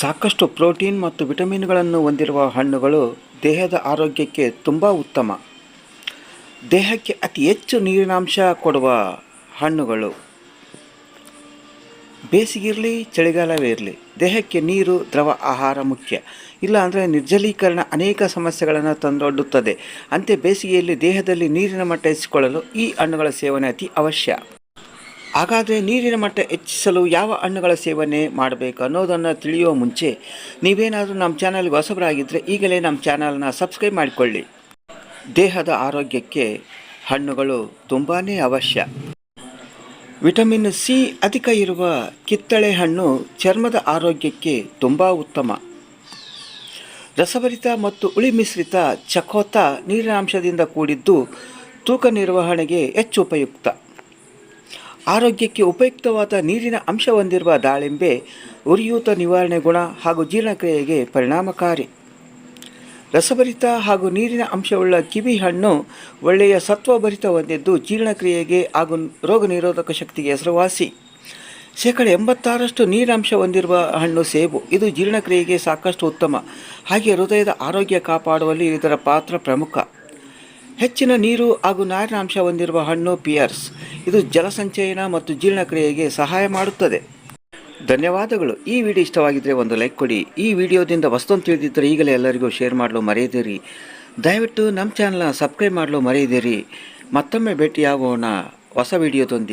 ಸಾಕಷ್ಟು ಪ್ರೋಟೀನ್ ಮತ್ತು ವಿಟಮಿನ್ಗಳನ್ನು ಹೊಂದಿರುವ ಹಣ್ಣುಗಳು ದೇಹದ ಆರೋಗ್ಯಕ್ಕೆ ತುಂಬ ಉತ್ತಮ. ದೇಹಕ್ಕೆ ಅತಿ ಹೆಚ್ಚು ನೀರಿನಾಂಶ ಕೊಡುವ ಹಣ್ಣುಗಳು. ಬೇಸಿಗಿರಲಿ ಚಳಿಗಾಲವೇ ಇರಲಿ, ದೇಹಕ್ಕೆ ನೀರು, ದ್ರವ, ಆಹಾರ ಮುಖ್ಯ. ಇಲ್ಲ ಅಂದರೆ ನಿರ್ಜಲೀಕರಣ ಅನೇಕ ಸಮಸ್ಯೆಗಳನ್ನು ತಂದೊಡ್ಡುತ್ತದೆ. ಅಂತೆ ಬೇಸಿಗೆಯಲ್ಲಿ ದೇಹದಲ್ಲಿ ನೀರಿನ ಮಟ್ಟ ಹೆಚ್ಚಿಕೊಳ್ಳಲು ಈ ಹಣ್ಣುಗಳ ಸೇವನೆ ಅತಿ ಅವಶ್ಯ. ಹಾಗಾದರೆ ನೀರಿನ ಮಟ್ಟ ಹೆಚ್ಚಿಸಲು ಯಾವ ಹಣ್ಣುಗಳ ಸೇವನೆ ಮಾಡಬೇಕು ಅನ್ನೋದನ್ನು ತಿಳಿಯುವ ಮುಂಚೆ ನೀವೇನಾದರೂ ನಮ್ಮ ಚಾನಲ್ಗೆ ಹೊಸಬರಾಗಿದ್ದರೆ ಈಗಲೇ ನಮ್ಮ ಚಾನಲ್ನ ಸಬ್ಸ್ಕ್ರೈಬ್ ಮಾಡಿಕೊಳ್ಳಿ. ದೇಹದ ಆರೋಗ್ಯಕ್ಕೆ ಹಣ್ಣುಗಳು ತುಂಬಾ ಅವಶ್ಯ. ವಿಟಮಿನ್ ಸಿ ಅಧಿಕ ಇರುವ ಕಿತ್ತಳೆ ಹಣ್ಣು ಚರ್ಮದ ಆರೋಗ್ಯಕ್ಕೆ ತುಂಬ ಉತ್ತಮ. ರಸಭರಿತ ಮತ್ತು ಉಳಿ ಮಿಶ್ರಿತ ಚಕೋತ ನೀರಿನಾಂಶದಿಂದ ಕೂಡಿದ್ದು ತೂಕ ನಿರ್ವಹಣೆಗೆ ಹೆಚ್ಚು ಉಪಯುಕ್ತ. ಆರೋಗ್ಯಕ್ಕೆ ಉಪಯುಕ್ತವಾದ ನೀರಿನ ಅಂಶ ಹೊಂದಿರುವ ದಾಳಿಂಬೆ ಉರಿಯೂತ ನಿವಾರಣೆ ಗುಣ ಹಾಗೂ ಜೀರ್ಣಕ್ರಿಯೆಗೆ ಪರಿಣಾಮಕಾರಿ. ರಸಭರಿತ ಹಾಗೂ ನೀರಿನ ಅಂಶವುಳ್ಳ ಕಿವಿ ಹಣ್ಣು ಒಳ್ಳೆಯ ಸತ್ವಭರಿತ ಹೊಂದಿದ್ದು ಜೀರ್ಣಕ್ರಿಯೆಗೆ ಹಾಗೂ ರೋಗ ನಿರೋಧಕ ಶಕ್ತಿಗೆ ಹೆಸರುವಾಸಿ. ಶೇಕಡ ಎಂಬತ್ತಾರಷ್ಟು ನೀರಿನಂಶ ಹೊಂದಿರುವ ಹಣ್ಣು ಸೇಬು. ಇದು ಜೀರ್ಣಕ್ರಿಯೆಗೆ ಸಾಕಷ್ಟು ಉತ್ತಮ. ಹಾಗೆ ಹೃದಯದ ಆರೋಗ್ಯ ಕಾಪಾಡುವಲ್ಲಿ ಇದರ ಪಾತ್ರ ಪ್ರಮುಖ. ಹೆಚ್ಚಿನ ನೀರು ಹಾಗೂ ನಾರಿನಾಂಶ ಹೊಂದಿರುವ ಹಣ್ಣು ಪಿಯರ್ಸ್ ಇದು ಜಲಸಂಚಯನ ಮತ್ತು ಜೀರ್ಣಕ್ರಿಯೆಗೆ ಸಹಾಯ ಮಾಡುತ್ತದೆ. ಧನ್ಯವಾದಗಳು. ಈ ವಿಡಿಯೋ ಇಷ್ಟವಾಗಿದ್ದರೆ ಒಂದು ಲೈಕ್ ಕೊಡಿ. ಈ ವಿಡಿಯೋದಿಂದ ವಸ್ತುವನ್ನು ತಿಳಿದಿದ್ದರೆ ಈಗಲೇ ಎಲ್ಲರಿಗೂ ಶೇರ್ ಮಾಡಲು ಮರೆಯದಿರಿ. ದಯವಿಟ್ಟು ನಮ್ಮ ಚಾನಲ್ನ ಸಬ್ಸ್ಕ್ರೈಬ್ ಮಾಡಲು ಮರೆಯದಿರಿ. ಮತ್ತೊಮ್ಮೆ ಭೇಟಿಯಾಗೋಣ. ಹೊಸ ವಿಡಿಯೋದೊಂದಿಗೆ.